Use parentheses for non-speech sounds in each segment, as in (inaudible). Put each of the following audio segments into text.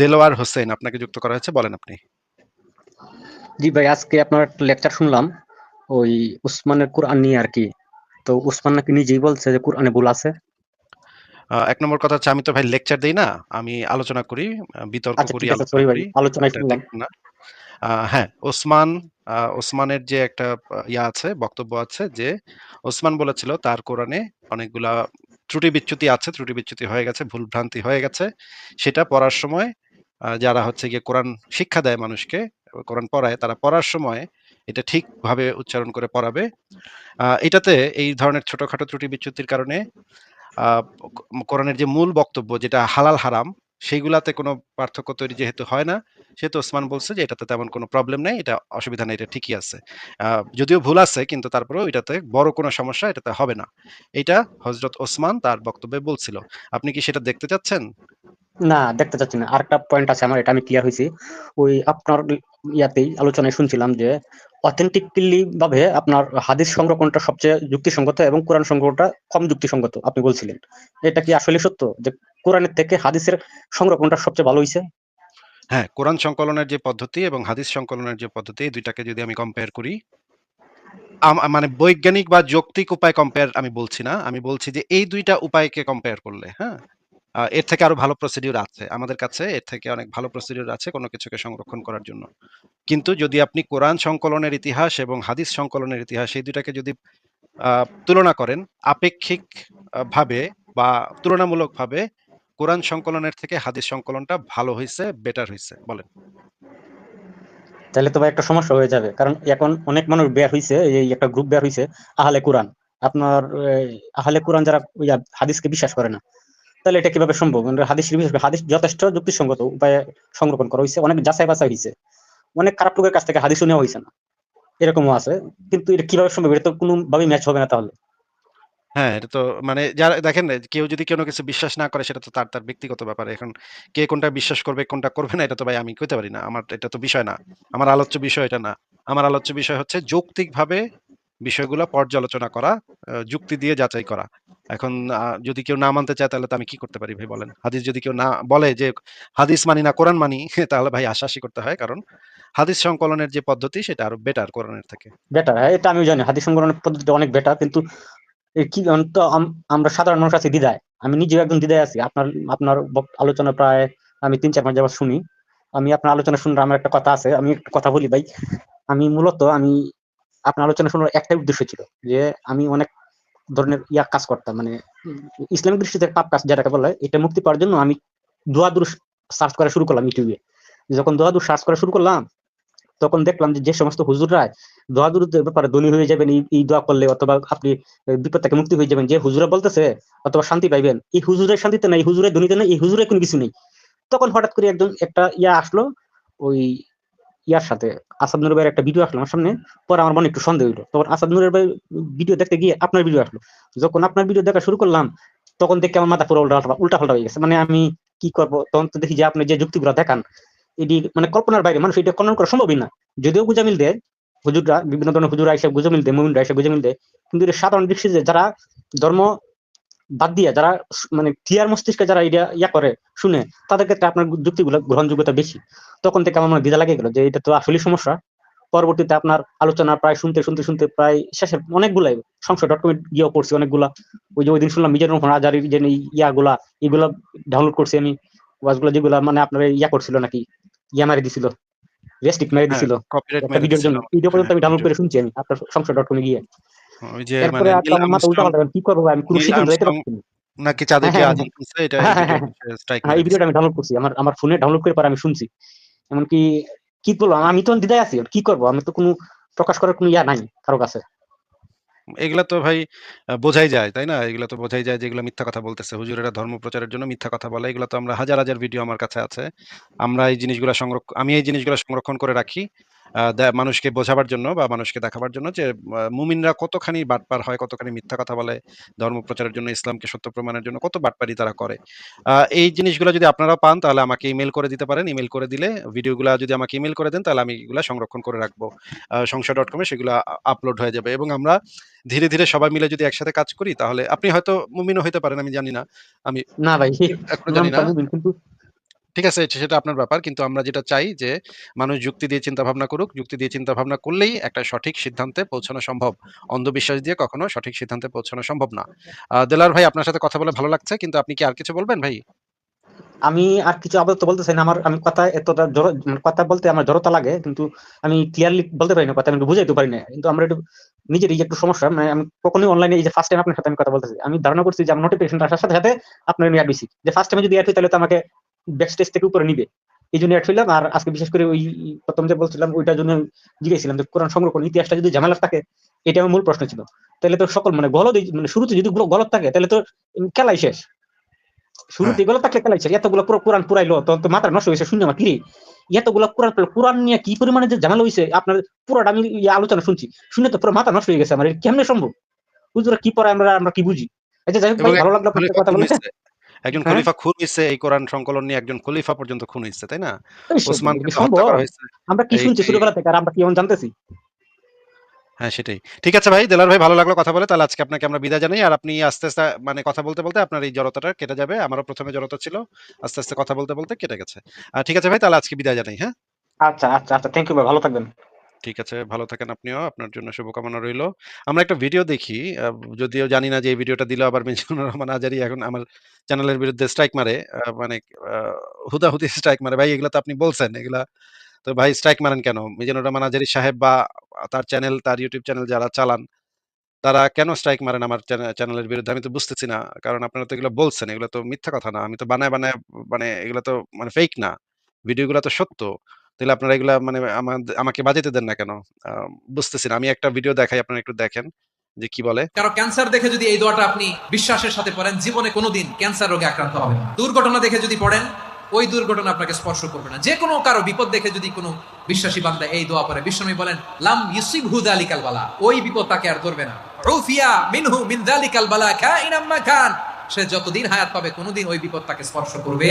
দেলোয়ার হোসেন আপনাকে যুক্ত করা হয়েছে বলেন আপনি। জি ভাই আজকে আপনার একটা লেকচার শুনলাম ওই উসমানের কোরআন নিয়ে আর কি। তো উসমান নাকি নিজেই বলছে যে কোরআনে ভুল আছে। এক নম্বর কথা হচ্ছে আমি তো ভাই লেকচার দেই না আমি আলোচনা করি বিতর্ক আচ্ছা করি আলোচনা না। হ্যাঁ ওসমান ওসমানের যে একটা ইয়া আছে বক্তব্য আছে যে ওসমান বলেছিল তার কোরআনে অনেকগুলা ত্রুটি বিচ্যুতি আছে ত্রুটি বিচ্যুতি হয়ে গেছে ভুল ভ্রান্তি হয়ে গেছে সেটা পড়ার সময় যারা হচ্ছে গিয়ে কোরআন শিক্ষা দেয় মানুষকে কোরআন পড়ায়, তারা পড়ার সময় এটা ঠিকভাবে উচ্চারণ করে পড়াবে। এটাতে এই ধরনের ছোটখাটো ত্রুটি বিচ্যুতির কারণে কোরআনের যে মূল বক্তব্য, যেটা হালাল হারাম, সেইগুলাতে কোনো পার্থক্য তৈরি যেহেতু হয় না, সেহেতু ওসমান বলছে যে এটাতে তেমন কোনো প্রবলেম নেই, এটা অসুবিধা নেই, এটা ঠিকই আছে। যদিও ভুল আছে, কিন্তু তারপরেও এটাতে বড় কোনো সমস্যা এটাতে হবে না। এটা হজরত ওসমান তার বক্তব্যে বলছিল। আপনি কি সেটা দেখতে চাচ্ছেন? না, দেখতে চাচ্ছি না। আরেকটা পয়েন্ট আছে আমার, এটা আমি ক্লিয়ার হয়েছি। ওই আপনার ইয়াতেই আলোচনায় শুনছিলাম যে অথেন্টিকলি ভাবে আপনার হাদিস সংরক্ষণটা সবচেয়ে যুক্তিসঙ্গত এবং কোরআন সংগ্রহটা কম যুক্তিসঙ্গত, আপনি বলছিলেন। এটা কি আসলে সত্য যে কোরআনের থেকে হাদিসের সংরক্ষণটা সবচেয়ে ভালো হয়েছে? হ্যাঁ কোরআন সংকলনের যে পদ্ধতি এবং হাদিস সংকলনের যে পদ্ধতি দুইটাকে যদি আমি কম্পেয়ার করি মানে বৈজ্ঞানিক বা যৌক্তিক উপায় কম্পেয়ার আমি বলছি না। আমি বলছি যে এই দুইটা উপায়কে কম্পেয়ার করলে হ্যাঁ? এর থেকে আরও ভালো প্রসিডিউর আছে। আমাদের কাছে এর থেকে অনেক ভালো প্রসিডিউর আছে কোনো কিছুকে সংরক্ষণ করার জন্য। কিন্তু যদি আপনি কোরআন সংকলনের ইতিহাস এবং হাদিস সংকলনের ইতিহাস এই দুইটাকে যদি তুলনা করেন আপেক্ষিক ভাবে বা তুলনামূলকভাবে কোরআন সংকলনের থেকে হাদিস সংকলনটা ভালো হয়েছে বেটার হয়েছে বলেন। তাহলে তো ভাই একটা সমস্যা হয়ে যাবে। কারণ এখন অনেক মানুষ বের হয়েছে এই একটা গ্রুপ বের হয়েছে আহলে কোরআন। আপনার আহলে কোরআন যারা হাদিসকে বিশ্বাস করে না। তাহলে এটা কীভাবে সম্ভব মানে হাদিস হাদিস যথেষ্ট যুক্তিসঙ্গত উপায়ে সংরক্ষণ করা হয়েছে অনেক যাচাই বাছাই হয়েছে অনেক খারাপ লোকের কাছ থেকে হাদিসও নেওয়া হয়েছে না এরকমও আছে কিন্তু এটা কীভাবে সম্ভব এটা তো কোনো ভাবে ম্যাচ হবে না তাহলে হ্যাঁ, এটা তো মানে যারা দেখেন কেউ যদি কোনো কিছু বিশ্বাস না করে সেটা তো তার তার ব্যক্তিগত ব্যাপার। এখন কে কোনটা বিশ্বাস করবে, কোনটা করবে না এটা তো ভাই আমি কইতে পারি না। আমার এটা তো বিষয় না। আমার আলোচ্য বিষয় এটা না। আমার আলোচ্য বিষয় হচ্ছে যৌক্তিকভাবে বিষয়গুলা পর্যালোচনা করা, যুক্তি দিয়ে যাচাই করা। এখন যদি কেউ না মানতে চায় তাহলে তো আমি কি করতে পারি ভাই বলেন? হাদিস যদি কেউ না বলে যে হাদিস মানি না কোরআন মানি (laughs) তাহলে ভাই হাসাহাসি করতে হয়। কারণ হাদিস সংকলনের যে পদ্ধতি সেটা আরও বেটার কোরআনের থেকে। বেটার হ্যাঁ এটা আমিও জানি হাদিস সংকলনের পদ্ধতিটা অনেক বেটার কিন্তু কি তো আমরা সাধারণ মানুষ আছি দ্বিধায় আমি নিজেও একজন দ্বিধায় আছি আপনার আপনার আলোচনা প্রায় আমি তিন চার মাস যাবার শুনি আমি আপনার আলোচনা শুনলে আমার একটা কথা আছে আমি একটা কথা বলি ভাই আমি মূলত আমি আপনার আলোচনা শোনার একটাই উদ্দেশ্য ছিল যে আমি অনেক ধরনের ইয়া কাজ করতাম মানে ইসলামিক দৃষ্টিতে পাপ কাজ যেটাকে বলে, এটা মুক্তি পাওয়ার জন্য আমি দোয়াদুর সার্চ করা শুরু করলাম ইউটিউবে। যখন দোয়াদুর সার্চ করা শুরু করলাম, তখন দেখলাম যে যে সমস্ত হুজুররা দোয়াদুর ব্যাপারে দলি হয়ে যাবেন, এই দোয়া করলে অথবা আপনি বিপদ থেকে মুক্তি হয়ে যাবেন, যে হুজুরা বলতেছে অথবা শান্তি পাইবেন, এই হুজুরের শান্তিতে নাই হুজুরের ধনীতে নাই, এই হুজুরের কোনো কিছু নেই। তখন হঠাৎ করে একজন, একটা ইয়া আসলো, ওই ইয়ার সাথে আসাদ নুর ভাইয়ের একটা ভিডিও আসলো আমার সামনে, পরে আমার মনে একটু সন্দেহ হইল। তখন আসাদ নুরের ভাই ভিডিও দেখতে গিয়ে আপনার ভিডিও আসলো। যখন আপনার ভিডিও দেখা শুরু করলাম, তখন দেখে আমার মাথা পুরো উল্টা উল্টা পাল্টা হয়ে গেছে। মানে আমি কি করব? তখন তো দেখি যে আপনি যে যুক্তিগুলো দেখান, এটি মানে কল্পনার বাইরে। মানুষ এটা খনন করা সম্ভবই না। যদিও গুজামিল দেয়, হুজুররা, বিভিন্ন ধরনের হুজুরা এসে গুজামিল দেয়, মুমিনরা এসে গুজামিল দেয়, কিন্তু সাধারণ দৃষ্টিতে যারা ধর্ম বাদ দিয়ে যারা মানে ক্লিয়ার মস্তিষ্কে যারা এটা ইয়া করে শুনে তাদের ক্ষেত্রে আপনার যুক্তিগুলো গ্রহণযোগ্যতা বেশি। তখন থেকে আমার মনে দ্বিধা লাগে গেল যে এটা তো আসলে সমস্যা। পরবর্তীতে আপনার আলোচনা প্রায় শুনতে শুনতে শুনতে প্রায় শেষে অনেকগুলাই সংসদ ডট কমে গিয়েও পড়ছি অনেকগুলা। ওই যে ওই দিন শুনলাম মিজানুর রহমান আজারির যে ইয়াগুলা এগুলা ডাউনলোড করছি আমি ওয়াজগুলো যেগুলা মানে আপনার ইয়া করছিল নাকি ইয়া মারি দিছিল রেস্ট্রিক্ট মেরে হ্যাঁ, দিছিল। কপিরাইট ভিডিওর জন্য। ভিডিও পর্যন্ত হ্যাঁ, আমি ডাউনলোড করে শুনছি আমি আপনার সংসদ ডট কমে গিয়ে। ওই যে মানে কি করব? আমি নাকি চাঁদে গিয়ে হ্যাঁ, আজান এটা হ্যাঁ, হ্যাঁ, ভিডিও স্ট্রাইক হ্যাঁ এই ভিডিওটা আমি ডাউনলোড করছি আমার আমার ফোনে ডাউনলোড করে পরে আমি শুনছি এমনকি কি বলব আমি তো দ্বিধায় আছি কি করব আমি তো কোনো প্রকাশ করার কোনো ইয়া নাই কারও কাছে এগুলা তো ভাই বোঝাই যায়, তাই না? এগুলা তো বোঝাই যায় যে এগুলা মিথ্যা কথা বলতেছে। হুজুরেরা ধর্ম প্রচারের জন্য মিথ্যা কথা বলে। এগুলা তো আমরা হাজার, হাজার ভিডিও আমার কাছে আছে। আমরা এই জিনিসগুলা সংরক্ষ আমি এই জিনিসগুলা সংরক্ষণ করে রাখি। মানুষকে বোঝাবার জন্য বা মানুষকে দেখাবার জন্য যে মুমিনরা কতখানি বাটপার হয়, কতখানি মিথ্যা কথা বলে। ধর্ম প্রচারের জন্য, ইসলামকে সত্য প্রমাণের জন্য কত বাটপারি তারা করে। এই জিনিসগুলা যদি আপনারা পান তাহলে আমাকে ইমেল করে দিতে পারেন। ইমেল করে দিলে ভিডিওগুলা যদি আমাকে ইমেল করে দেন তাহলে আমি এগুলা সংরক্ষণ করে রাখব। সংশয় ডট কমে সেগুলা আপলোড হয়ে যাবে এবং আমরা ধীরে, ধীরে সবাই মিলে যদি একসাথে কাজ করি তাহলে আপনি হয়তো মুমিনও হইতে পারেন আমি জানি না। আমি না ভাই এখনও জানি না। ঠিক আছে? সেটা আপনার ব্যাপার। কিন্তু আমরা যেটা চাই যে মানুষ যুক্তি দিয়ে চিন্তা ভাবনা করুক। যুক্তি দিয়ে চিন্তা ভাবনা করলেই একটা সঠিক সিদ্ধান্তে পৌঁছানো সম্ভব। অন্ধবিশ্বাস দিয়ে কখনো সঠিক সিদ্ধান্তে পৌঁছানো সম্ভব না। আ দেলোয়ার ভাই আপনার সাথে কথা বলে ভালো লাগছে। কিন্তু আপনি কি আর কিছু বলবেন ভাই? আমি আর কিছু আপাতত বলতে চাই না। আমার আমি কথা এতটা জড় মানে কথা বলতে আমার জড়তা লাগে। কিন্তু আমি ক্লিয়ারলি বলতে পারি না কথা আমি বুঝাইতে পারি না। কিন্তু আমরা একটু নিজেরই একটু সমস্যা। মানে আমি কখনোই অনলাইনে এই যে ফার্স্ট টাইম আপনার সাথে আমি কথা বলতেছি। আমি ধারণা করছি যে আমার নোটিফিকেশনটা আসার সাথে, সাথে আপনার আমি এড হইছি। যে ফার্স্ট টাইমে যদি এড হই তাহলে তো আমাকে ব্যাক স্টেজ থেকে উপরে নিবে। এইজন্য এড হইলাম। আর আজকে বিশেষ করে ওই ১ম যে বলছিলাম ওইটার জন্য জিজ্ঞাসিলাম যে কোরআন সংরক্ষণ ইতিহাসটা যদি ঝামেলা থাকে এটা আমার মূল প্রশ্ন ছিল। তাইলে তো সকল মানে গলদ মানে শুরুতে যদি গলত থাকে তাহলে তো খেলাই শেষ। শুরুতে হ্যাঁ। গলত থাকলে খেলাই শেষ। এতগুলো পুরো কোরআন পুরাইলো তখন তো মাথা নষ্ট হয়েছে শূন্য আমার কিরে এতগুলা কোরআন কোরআন নিয়ে কি পরিমাণে যে ঝামেলা হইছে আপনার পুরোটা আমি আলোচনা শুনছি। শুনে তো পুরো মাথা নষ্ট হয়ে গেছে আমার। কেমনে সম্ভব? হুজুরা কি পরে আমরা আমরা কি বুঝি? আচ্ছা যাই হোক ভালো লাগল কথা খুন বলে। হইছে। একজন হ্যাঁ? খলিফা খুন হইছে এই কোরআন সংকলন নিয়ে একজন খলিফা পর্যন্ত খুন হইছে, তাই না? হইছে। আমরা কি শুনছি ছোটবেলা থেকে আর আমরা কি জানতেছি? হ্যাঁ, সেটাই। ঠিক আছে ভাই, দেলোয়ার ভাই ভালো লাগল কথা বলে। তাহলে আজকে আপনাকে আমরা বিদায় জানাই। আর আপনি আস্তে, আস্তে মানে কথা বলতে, বলতে আপনার এই জড়তাটা কেটে যাবে। আমারও ১ম এ জড়তা ছিল। আস্তে, আস্তে কথা বলতে, বলতে কেটে গেছে। ঠিক আছে ভাই তাহলে আজকে বিদায় জানাই, হ্যাঁ? আচ্ছা, আচ্ছা, আচ্ছা। থ্যাংক ইউ ভাই ভালো থাকবেন। ঠিক আছে, ভালো থাকেন আপনিও। আপনার জন্য শুভকামনা রইল। আমরা একটা ভিডিও দেখি। যদিও জানি না যে এই ভিডিওটা দিলেও আবার মিজানুর রহমান আজারী এখন আমার চ্যানেলের বিরুদ্ধে স্ট্রাইক মারে। মানে হুদাহুদি স্ট্রাইক মারে। ভাই এগুলা তো আপনি বলছেন। এগুলা তো ভাই স্ট্রাইক মারেন কেন? মিজানুর রহমান আজারী সাহেব বা তার চ্যানেল, তার ইউটিউব চ্যানেল যারা চালান, তারা কেন স্ট্রাইক মারেন আমার চ্যানেলের বিরুদ্ধে? আমি তো বুঝতেছি না। কারণ আপনারা তো এগুলো বলছেন। এগুলো তো মিথ্যা কথা না। আমি তো বানায়, বানায় মানে এগুলো তো মানে ফেক না। ভিডিওগুলা তো সত্য। তাইলে আপনারা এগুলা মানে আমাকে বাজাইতে দেন না কেন? বুঝতেছি না। আমি একটা ভিডিও দেখাই, আপনারা একটু দেখেন যে কি বলে। কারও ক্যান্সার দেখে যদি এই দোয়াটা আপনি বিশ্বাসের সাথে পড়েন, জীবনে কোনোদিন ক্যান্সার রোগে আক্রান্ত হবেন না দুর্ঘটনা দেখে যদি পড়েন, ওই দুর্ঘটনা আপনাকে স্পর্শ করবে না যে কোনো কারও বিপদ দেখে যদি কোনো বিশ্বাসী বান্দা এই দোয়া পড়ে, বিশ্বনবী বলেন, লাম ইউসিব হুদালিকাল বালা ওই বিপদ তাকে আর ধরবে না রুফিয়া মিনহু মিন যালিকাল বালা কাইনাম মা খান সে যতদিন হায়াত পাবে, কোনোদিন ওই বিপদ তাকে স্পর্শ করবে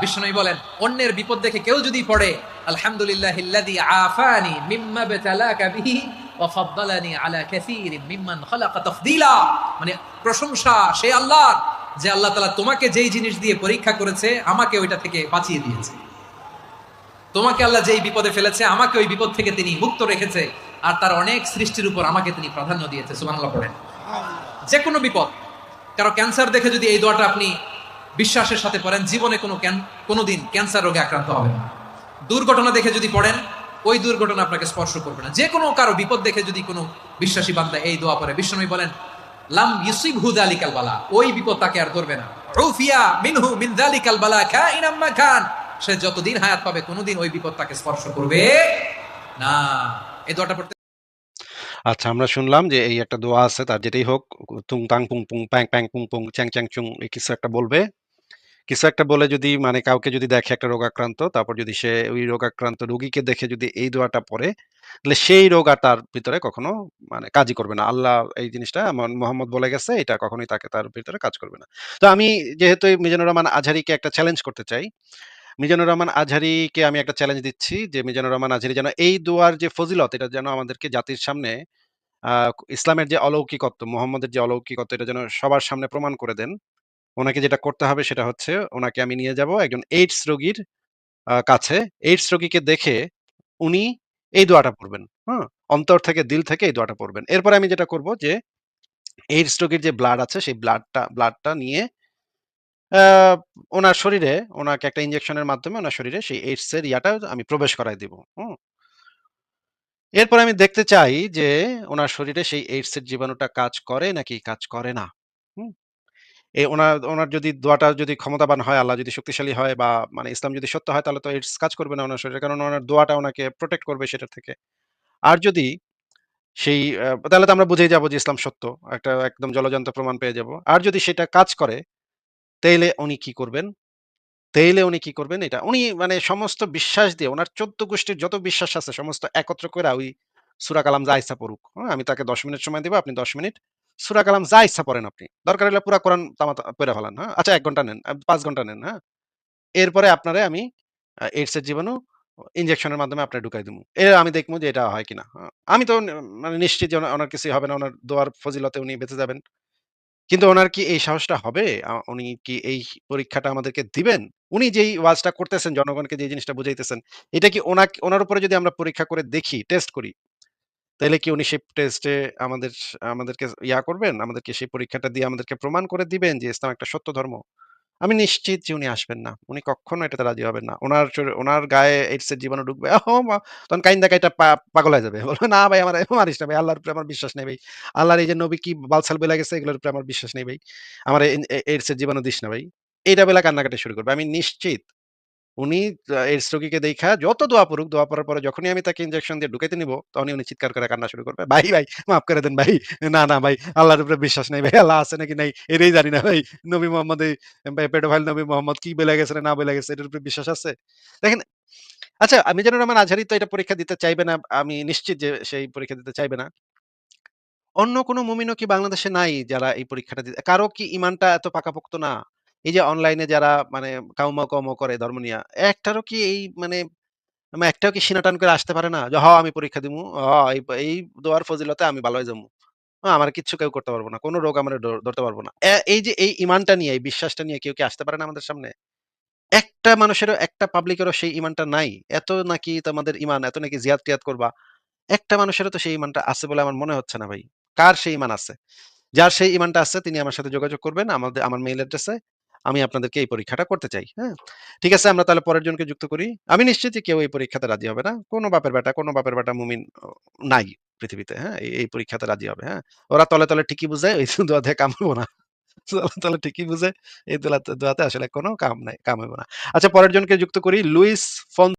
বিষ্ণু বলেন অন্যের বিপদ দেখে কেউ যদি পড়ে আলহামদুলিল্লাহ আফানি মিম্মা বিতালাকা বিহি ওয়া আলা কাসীরিন মিম্মান খালাকা তাফদীলা। মানে প্রশংসা সেই আল্লাহর যে আল্লাহ তাআলা তোমাকে যেই জিনিস দিয়ে পরীক্ষা করেছে আমাকে ওইটা থেকে বাঁচিয়ে দিয়েছে। তোমাকে আল্লাহ যেই বিপদে ফেলেছে আমাকে ওই বিপদ থেকে তিনি মুক্ত রেখেছে আর তার অনেক সৃষ্টির উপর আমাকে তিনি প্রাধান্য দিয়েছে। সুবহানাল্লাহ পড়েন। যে কোনো বিপদ কারও ক্যান্সার দেখে যদি এই দোয়াটা আপনি বিশ্বাসের সাথে পড়েন, জীবনে কোনো ক্যান- কোনোদিন ক্যান্সার রোগে আক্রান্ত হবে না। দুর্ঘটনা দেখে যদি পড়েন, ওই দুর্ঘটনা আপনাকে স্পর্শ করবে না। যে কোনো কারও বিপদ দেখে যদি কোনো বিশ্বাসী বান্দা এই দোয়া পড়ে, বিশ্বনবী বলেন, লাম ইউসিব হুদালিকাল বালা ওই বিপদ তাকে আর ধরবে না। রুফিয়া মিনহু মিন যালিকাল বালা কাইনাম মা খান সে যতদিন হায়াত পাবে, কোনোদিন ওই বিপদ তাকে স্পর্শ করবে না। এই দোয়াটা পড়তে আচ্ছা আমরা শুনলাম যে এই একটা দোয়া আছে, তার যেটাই হোক, তুং তাং পুং পুং, প্যাং প্যাং পুং পুং, চ্যাং চ্যাং চুং, এই কিছু একটা বলবে। কিছু একটা বলে যদি মানে কাউকে যদি দেখে একটা রোগাক্রান্ত, তারপর যদি সে ওই রোগাক্রান্ত রোগীকে দেখে যদি এই দোয়াটা পড়ে, তাহলে সেই রোগ আর তার ভিতরে কখনো মানে কাজই করবে না। আল্লাহ এই জিনিসটা মোহাম্মদ বলে গেছে, এটা কখনোই তাকে তার ভিতরে কাজ করবে না। তো আমি যেহেতু মিজানুর রহমান আজহারীকে একটা চ্যালেঞ্জ করতে চাই। মিজানুর রহমান আজহারীকে আমি একটা চ্যালেঞ্জ দিচ্ছি যে মিজানুর রহমান আজহারী যেন এই দোয়ার যে ফজিলত এটা যেন আমাদেরকে জাতির সামনে ইসলামের যে অলৌকিকত্ব, মোহাম্মদের যে অলৌকিকত্ব এটা যেন সবার সামনে প্রমাণ করে দেন। উনাকে যেটা করতে হবে সেটা হচ্ছে উনাকে আমি নিয়ে যাব একজন এইডস রোগীর কাছে। এইডস রোগীকে দেখে উনি এই দোয়াটা পড়বেন। হ্যাঁ? অন্তর থেকে, দিল থেকে এই দোয়াটা পড়বেন। এরপরে আমি যেটা করব যে, এইডস রোগীর যে ব্লাড আছে সেই ব্লাডটা ব্লাডটা নিয়ে, আ উনার শরীরে, ওনাকে একটা ইঞ্জেকশনের মাধ্যমে উনার শরীরে সেই এইডস এর ইয়াটা আমি প্রবেশ করায় দিব। হুম? এরপরে আমি দেখতে চাই যে, ওনার শরীরে সেই এইডস এর জীবাণুটা কাজ করে নাকি কাজ করে না। হুম? এ ওনার ওনার যদি দোয়াটা যদি ক্ষমতাবান হয়, আল্লাহ যদি শক্তিশালী হয় বা মানে ইসলাম যদি সত্য হয় তাহলে তো এইডস কাজ করবে না উনার শরীরে। কারণ ওনার দোয়াটা ওনাকে প্রোটেক্ট করবে সেটা থেকে। আর যদি সেই তাহলে তো আমরা বুঝেই যাব যে ইসলাম সত্য। একটা একদম জলজান্ত প্রমাণ পেয়ে যাব। আর যদি সেটা কাজ করে, তাইলে উনি কি করবেন? তাইলে উনি কি করবেন এটা উনি মানে সমস্ত বিশ্বাস দিয়ে উনার ১৪ গোষ্ঠীর যত বিশ্বাস আছে সমস্ত একত্র করে ওই সূরা কালাম ইচ্ছা পড়ুক। হ্যাঁ? আমি তাকে ১০ মিনিট সময় দিব। আপনি ১০ মিনিট সূরা কালাম যা ইচ্ছা পড়েন আপনি। দরকার হলে পুরা কোরআন পইড়া ফেলান। হ্যাঁ? আচ্ছা ১ ঘণ্টা নেন, ৫ ঘণ্টা নেন। হ্যাঁ? এরপরে আপনারে আমি এইডস এর জীবাণু ইনজেকশনের মাধ্যমে আপনারে ঢুকাই দিমু। এ আমি দেখমু যে এটা হয় কিনা। হ্যাঁ? আমি তো মানে নিশ্চিত যে ওনার কিছুই হবে না। উনার দোয়ার ফজিলতে উনি বেঁচে যাবেন। কিন্তু ওনার কি এই সাহসটা হবে? উনি কি এই পরীক্ষাটা আমাদেরকে দিবেন? উনি যেই ওয়াজটা করতেছেন জনগণকে যে জিনিসটা বুঝাইতেছেন, এটা কি ওনাক ওনার উপরে যদি আমরা পরীক্ষা করে দেখি, টেস্ট করি, তাইলে কি উনি সেই টেস্টে আমাদের আমাদেরকে ইয়া করবেন? আমাদেরকে সেই পরীক্ষাটা দিয়ে আমাদেরকে প্রমাণ করে দিবেন যে ইসলাম একটা সত্য ধর্ম? আমি নিশ্চিত যে উনি আসবেন না। উনি কখনো এটাতে রাজি হবেন না। ওনার ওনার গায়ে এইডস এর জীবাণু ঢুকবে। তখন কাইন্দা কাইটা পাগল হয়ে যাবে। বলবে, "না ভাই আমার মারিস না ভাই। আল্লাহর উপরে আমার বিশ্বাস নেই ভাই। আল্লাহর এই যে নবী কি বালছাল বইলা গেছে এগুলোর উপরে আমার বিশ্বাস নেই ভাই। আমার এইডস এর জীবাণু দিস না ভাই।" এইটা বেলা কান্নাকাটি শুরু করবে। আমি নিশ্চিত উনি এইডস রোগীকে দেইখা যত দোয়া পড়ুক, দোয়া পড়ার পরে যখনই আমি তাকে ইনজেকশন দিয়ে ঢুকাইতে নিব, তখনই উনি চিৎকার করে কান্না শুরু করবে। "ভাই, ভাই মাফ করে দেন ভাই। না, না ভাই আল্লাহর উপরে বিশ্বাস নেই ভাই। আল্লাহ আছে নাকি নাই এটাই জানি না ভাই। নবী মোহাম্মদ এই পেডোফাইল নবী মোহাম্মদ কি বইলা গেছে না বইলা গেছে এটার উপরে বিশ্বাস আছে?" দেখেন আচ্ছা মিজানুর রহমান আজহারি তো এটা পরীক্ষা দিতে চাইবে না। আমি নিশ্চিত যে সেই পরীক্ষা দিতে চাইবে না। অন্য কোন মুমিনও কি বাংলাদেশে নাই যারা এই পরীক্ষাটা দিতে কারও কি ইমানটা এত পাকাপোক্ত না? এই যে অনলাইনে যারা মানে কাউমাউ, কাউমাউ করে ধর্ম নিয়া, একটারও কি এই মানে একটাও কি সিনা টান করে আসতে পারে না? যে, "হ আমি পরীক্ষা দিমু। হ এই দোয়ার ফজিলতে আমি ভালো হয়ে যামু। আ আমার কিচ্ছু কেউ করতে পারব না। কোন রোগ আমারে ধরতে পারব না।" এই যে এই ঈমানটা নিয়ে, এই বিশ্বাসটা নিয়ে কেউ কি আসতে পারে না আমাদের সামনে? একটা মানুষেরও একটা পাবলিকেরও সেই ইমানটা নাই। এত নাকি তোমাদের ইমান এত নাকি জিয়াদ টিয়াদ করবা। একটা মানুষেরও তো সেই ইমানটা আছে বলে আমার মনে হচ্ছে না ভাই। কার সেই ইমান আছে? যার সেই ইমানটা আছে তিনি আমার সাথে যোগাযোগ করবেন। আমাদের আমার মেইল অ্যাড্রেসে। আমি আপনাদেরকে এই পরীক্ষাটা করতে চাই। হ্যাঁ? ঠিক আছে আমরা তাহলে পরের জনকে যুক্ত করি। আমি নিশ্চিত কেউ এই পরীক্ষাতে রাজি হবে না। কোনো বাপের বেটা, কোনো বাপের বেটা মুমিন নাই পৃথিবীতে। হ্যাঁ? এই পরীক্ষাতে রাজি হবে। হ্যাঁ? ওরা তলে, তলে ঠিকই বুঝে ওই দোয়া দিয়ে কাম হইব না। (laughs) তলে, তলে ঠিকই বুঝে এই দোলাতে দোয়াতে আসলে কোনো কাম নাই, কাম হবে না। আচ্ছা পরের জনকে যুক্ত করি। Luis von